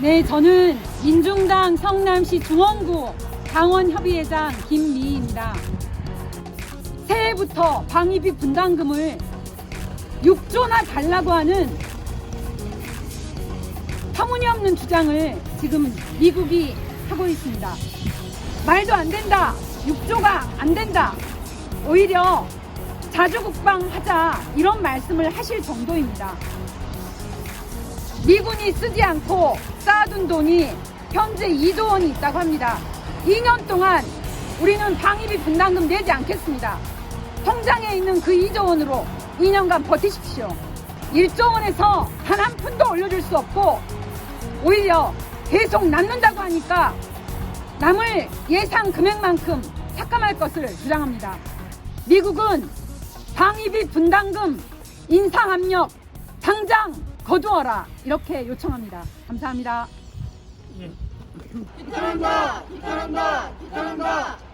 네, 저는 민중당 성남시 중원구 당원협의회장 김미희입니다. 새해부터 방위비 분담금을 6조나 달라고 하는 터무니없는 주장을 지금 미국이 하고 있습니다. 말도 안 된다. 6조가 안 된다. 오히려 자주국방 하자 이런 말씀을 하실 정도입니다. 미군이 쓰지 않고 쌓아둔 돈이 현재 2조 원이 있다고 합니다. 2년 동안 우리는 방위비 분담금 내지 않겠습니다. 통장에 있는 그 2조 원으로 2년간 버티십시오. 1조 원에서 단 한 푼도 올려줄 수 없고 오히려 계속 남는다고 하니까 남을 예상 금액만큼 삭감할 것을 주장합니다. 미국은 방위비 분담금 인상 압력 당장 거두어라 이렇게 요청합니다. 감사합니다. 비판한다! 비판한다! 비판한다!